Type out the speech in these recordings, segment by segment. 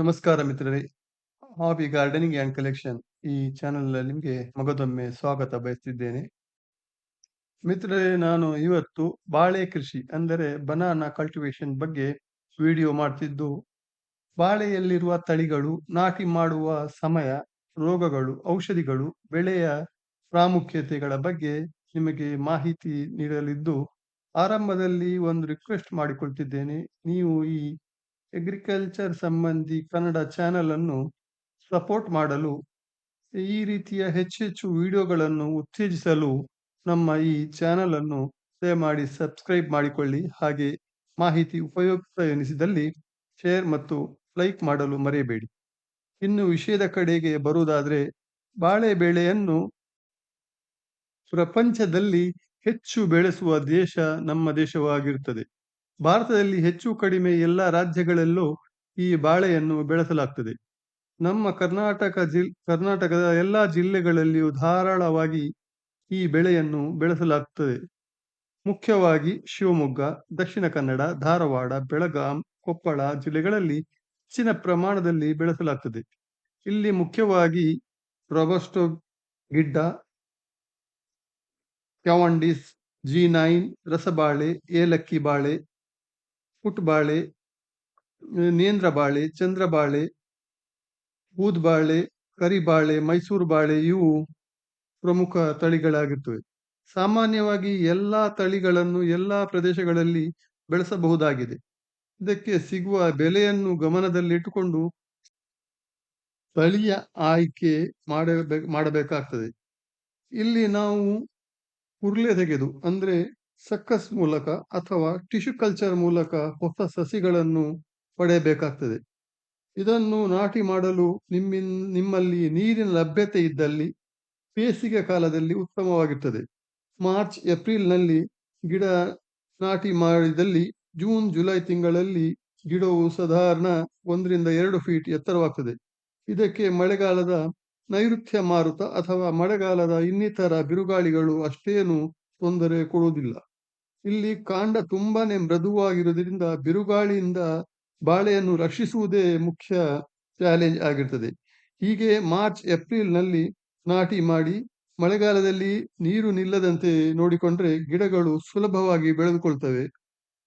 ನಮಸ್ಕಾರ ಮಿತ್ರರೇ. Hobby gardening and collection ಈ ಚಾನೆಲ್ ನಿಮಗೆ ಮಗದೊಮ್ಮೆ ಸ್ವಾಗತ ಬಯಸ್ತಿದ್ದೇನೆ. ಮಿತ್ರರೇ, ನಾನು ಇವತ್ತು ಬಾಳೆ ಕೃಷಿ ಅಂದರೆ ಬನಾನಾ ಕಲ್ಟಿವೇಶನ್ ಬಗ್ಗೆ ವಿಡಿಯೋ ಮಾಡ್ತಿದ್ದು. ಬಾಳೆಯಲ್ಲಿರುವ ತಳಿಗಳು ನಾಟಿ ಮಾಡುವ ಸಮಯ, ರೋಗಗಳು, ಔಷಧಿಗಳು, ಬೆಳೆಯ ಪ್ರಾಮುಖ್ಯತೆಗಳ ಬಗ್ಗೆ ನಿಮಗೆ ಮಾಹಿತಿ ನೀಡಲಿದ್ದು, ಆರಂಭದಲ್ಲಿ ಒಂದು ರಿಕ್ವೆಸ್ಟ್ ಮಾಡಿಕೊಳ್ತಿದ್ದೇನೆ. ನೀವು ಈ ಅಗ್ರಿಕಲ್ಚರ್ ಸಂಬಂಧಿ ಕನ್ನಡ ಚಾನೆಲ್ ಅನ್ನು ಸಪೋರ್ಟ್ ಮಾಡಲು, ಈ ರೀತಿಯ ಹೆಚ್ಚೆಚ್ಚು ವಿಡಿಯೋಗಳನ್ನು ಉತ್ತೇಜಿಸಲು ನಮ್ಮ ಈ ಚಾನೆಲ್ ಅನ್ನು ದಯಮಾಡಿ ಸಬ್ಸ್ಕ್ರೈಬ್ ಮಾಡಿಕೊಳ್ಳಿ. ಹಾಗೆ ಮಾಹಿತಿ ಉಪಯುಕ್ತ ಎನಿಸಿದಲ್ಲಿ ಶೇರ್ ಮತ್ತು ಲೈಕ್ ಮಾಡಲು ಮರೆಯಬೇಡಿ. ಇನ್ನು ವಿಷಯದ ಕಡೆಗೆ ಬರುವುದಾದರೆ ಬಾಳೆ ಬೆಳೆಯನ್ನು ಪ್ರಪಂಚದಲ್ಲಿ ಹೆಚ್ಚು ಬೆಳೆಸುವ ದೇಶ ನಮ್ಮ ದೇಶವಾಗಿರುತ್ತದೆ. ಭಾರತದಲ್ಲಿ ಹೆಚ್ಚು ಕಡಿಮೆ ಎಲ್ಲ ರಾಜ್ಯಗಳಲ್ಲೂ ಈ ಬಾಳೆಯನ್ನು ಬೆಳೆಸಲಾಗ್ತದೆ. ನಮ್ಮ ಕರ್ನಾಟಕ ಜಿಲ್, ಕರ್ನಾಟಕದ ಎಲ್ಲ ಜಿಲ್ಲೆಗಳಲ್ಲಿಯೂ ಧಾರಾಳವಾಗಿ ಈ ಬೆಳೆಯನ್ನು ಬೆಳೆಸಲಾಗ್ತದೆ. ಮುಖ್ಯವಾಗಿ ಶಿವಮೊಗ್ಗ, ದಕ್ಷಿಣ ಕನ್ನಡ, ಧಾರವಾಡ, ಬೆಳಗಾಂ, ಕೊಪ್ಪಳ ಜಿಲ್ಲೆಗಳಲ್ಲಿ ಹೆಚ್ಚಿನ ಪ್ರಮಾಣದಲ್ಲಿ ಬೆಳೆಸಲಾಗ್ತದೆ. ಇಲ್ಲಿ ಮುಖ್ಯವಾಗಿ ರೊಬಸ್ಟೊ, ಗಿಡ್ಡ ಕ್ಯಾವಂಡಿಸ್ ಜಿ ನೈನ್, ರಸಬಾಳೆ, ಏಲಕ್ಕಿ ಬಾಳೆ ಪುಟ್ಬಾಳೆ ನೇಂದ್ರ ಬಾಳೆ ಚಂದ್ರಬಾಳೆ, ಊದ್ಬಾಳೆ, ಕರಿಬಾಳೆ, ಮೈಸೂರು ಬಾಳೆ ಇವು ಪ್ರಮುಖ ತಳಿಗಳಾಗಿರ್ತವೆ. ಸಾಮಾನ್ಯವಾಗಿ ಎಲ್ಲ ತಳಿಗಳನ್ನು ಎಲ್ಲಾ ಪ್ರದೇಶಗಳಲ್ಲಿ ಬೆಳೆಸಬಹುದಾಗಿದೆ. ಇದಕ್ಕೆ ಸಿಗುವ ಬೆಲೆಯನ್ನು ಗಮನದಲ್ಲಿಟ್ಟುಕೊಂಡು ತಳಿಯ ಆಯ್ಕೆ ಮಾಡಬೇಕು ಮಾಡಬೇಕಾಗ್ತದೆ. ಇಲ್ಲಿ ನಾವು ಉರುಳೆ ತೆಗೆದು, ಅಂದ್ರೆ ಸಕ್ಕಸ್ ಮೂಲಕ ಅಥವಾ ಟಿಶ್ಯೂ ಕಲ್ಚರ್ ಮೂಲಕ ಹೊಸ ಸಸಿಗಳನ್ನು ಪಡೆಯಬೇಕಾಗ್ತದೆ. ಇದನ್ನು ನಾಟಿ ಮಾಡಲು ನಿಮ್ಮ ನಿಮ್ಮಲ್ಲಿ ನೀರಿನ ಲಭ್ಯತೆ ಇದ್ದಲ್ಲಿ ಬೇಸಿಗೆ ಕಾಲದಲ್ಲಿ ಉತ್ತಮವಾಗಿರ್ತದೆ ಮಾರ್ಚ್, ಏಪ್ರಿಲ್ನಲ್ಲಿ ಗಿಡ ನಾಟಿ ಮಾಡಿದಲ್ಲಿ ಜೂನ್, ಜುಲೈ ತಿಂಗಳಲ್ಲಿ ಗಿಡವು ಸಾಧಾರಣ ಒಂದರಿಂದ ಎರಡು ಫೀಟ್ ಎತ್ತರವಾಗ್ತದೆ. ಇದಕ್ಕೆ ಮಳೆಗಾಲದ ನೈಋತ್ಯ ಮಾರುತ ಅಥವಾ ಮಳೆಗಾಲದ ಇನ್ನಿತರ ಬಿರುಗಾಳಿಗಳು ಅಷ್ಟೇನು ತೊಂದರೆ ಕೊಡುವುದಿಲ್ಲ. ಇಲ್ಲಿ ಕಾಂಡ ತುಂಬಾನೇ ಮೃದುವಾಗಿರುವುದರಿಂದ ಬಿರುಗಾಳಿಯಿಂದ ಬಾಳೆಯನ್ನು ರಕ್ಷಿಸುವುದೇ ಮುಖ್ಯ ಚಾಲೆಂಜ್ ಆಗಿರ್ತದೆ. ಹೀಗೆ ಮಾರ್ಚ್, ಏಪ್ರಿಲ್ನಲ್ಲಿ ನಾಟಿ ಮಾಡಿ ಮಳೆಗಾಲದಲ್ಲಿ ನೀರು ನಿಲ್ಲದಂತೆ ನೋಡಿಕೊಂಡ್ರೆ ಗಿಡಗಳು ಸುಲಭವಾಗಿ ಬೆಳೆದುಕೊಳ್ತವೆ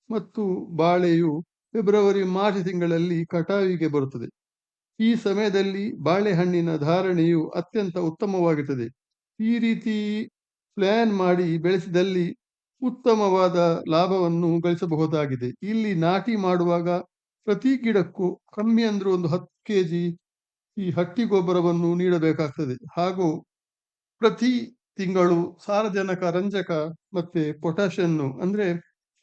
ಮತ್ತು ಬಾಳೆಯು ಫೆಬ್ರವರಿ, ಮಾರ್ಚ್ ತಿಂಗಳಲ್ಲಿ ಕಟಾವಿಗೆ ಬರುತ್ತದೆ. ಈ ಸಮಯದಲ್ಲಿ ಬಾಳೆಹಣ್ಣಿನ ಧಾರಣೆಯು ಅತ್ಯಂತ ಉತ್ತಮವಾಗಿರ್ತದೆ. ಈ ರೀತಿ ಪ್ಲಾನ್ ಮಾಡಿ ಬೆಳೆಸಿದಲ್ಲಿ ಉತ್ತಮವಾದ ಲಾಭವನ್ನು ಗಳಿಸಬಹುದಾಗಿದೆ. ಇಲ್ಲಿ ನಾಟಿ ಮಾಡುವಾಗ ಪ್ರತಿ ಗಿಡಕ್ಕೂ ಕಮ್ಮಿ ಅಂದ್ರೆ ಒಂದು ಹತ್ತು ಕೆಜಿ ಈ ಹಟ್ಟಿ ಗೊಬ್ಬರವನ್ನು ನೀಡಬೇಕಾಗ್ತದೆ. ಹಾಗೂ ಪ್ರತಿ ತಿಂಗಳು ಸಾರಜನಕ, ರಂಜಕ ಮತ್ತೆ ಪೊಟ್ಯಾಷನ್ನು ಅಂದ್ರೆ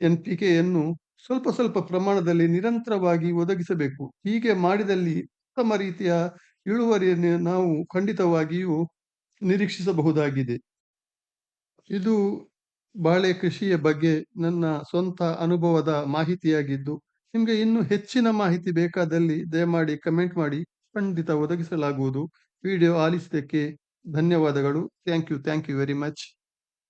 ಎನ್ ಪಿ ಕೆಯನ್ನು ಸ್ವಲ್ಪ ಸ್ವಲ್ಪ ಪ್ರಮಾಣದಲ್ಲಿ ನಿರಂತರವಾಗಿ ಒದಗಿಸಬೇಕು. ಹೀಗೆ ಮಾಡಿದಲ್ಲಿ ಉತ್ತಮ ರೀತಿಯ ಇಳುವರಿಯನ್ನು ನಾವು ಖಂಡಿತವಾಗಿಯೂ ನಿರೀಕ್ಷಿಸಬಹುದಾಗಿದೆ. ಇದು ಬಾಳೆ ಕೃಷಿಯ ಬಗ್ಗೆ ನನ್ನ ಸ್ವಂತ ಅನುಭವದ ಮಾಹಿತಿಯಾಗಿದ್ದು, ನಿಮಗೆ ಇನ್ನೂ ಹೆಚ್ಚಿನ ಮಾಹಿತಿ ಬೇಕಾದಲ್ಲಿ ದಯಮಾಡಿ ಕಮೆಂಟ್ ಮಾಡಿ ಖಂಡಿತ ಒದಗಿಸಲಾಗುವುದು. ವಿಡಿಯೋ ಆಲಿಸಿದ್ದಕ್ಕೆ ಧನ್ಯವಾದಗಳು. Thank you thank you very much.